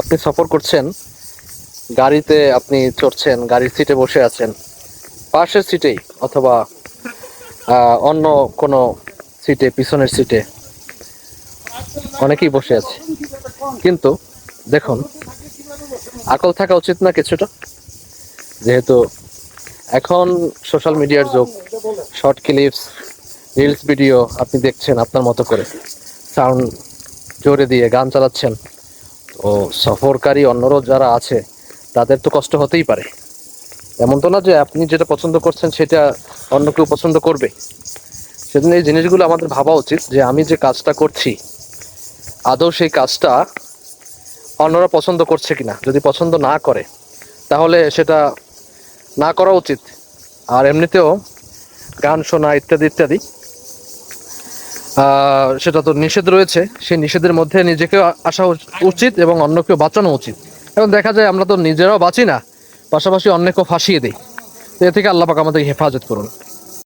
আপনি সফর করছেন, গাড়িতে আপনি চড়ছেন, গাড়ির সিটে বসে আছেন, পাশের সিটেই অথবা অন্য কোনো সিটে, পিছনের সিটে, অনেকেই বসে আছে। কিন্তু দেখুন, আকল থাকা উচিত না কিছুটা। যেহেতু এখন সোশ্যাল মিডিয়ার যুগ, শর্ট ক্লিপস, রিলস ভিডিও আপনি দেখছেন আপনার মতো করে। সাউন্ড জোরে দিয়ে গান চালাচ্ছেন। তো সফরকারী অন্যরও যারা আছে, তাদের তো কষ্ট হতেই পারে। এমন তো না যে আপনি যেটা পছন্দ করছেন সেটা অন্য কেউ পছন্দ করবে। সেজন্য এই জিনিসগুলো আমাদের ভাবা উচিত যে আমি যে কাজটা করছি, আদৌ সেই কাজটা অন্যরা পছন্দ করছে কিনা। যদি পছন্দ না করে, তাহলে সেটা না করা উচিত। আর এমনিতেও গান শোনা ইত্যাদি ইত্যাদি সেটা তো নিষেধ রয়েছে। সেই নিষেধের মধ্যে নিজেকে আসা উচিত এবং অন্যকেও বাঁচানো উচিত। এখন দেখা যায় আমরা তো নিজেরাও বাঁচি না, পাশাপাশি অন্যকেও ফাঁসিয়ে দিই। এ থেকে আল্লাহ পাক আমাদের হেফাজত করুন।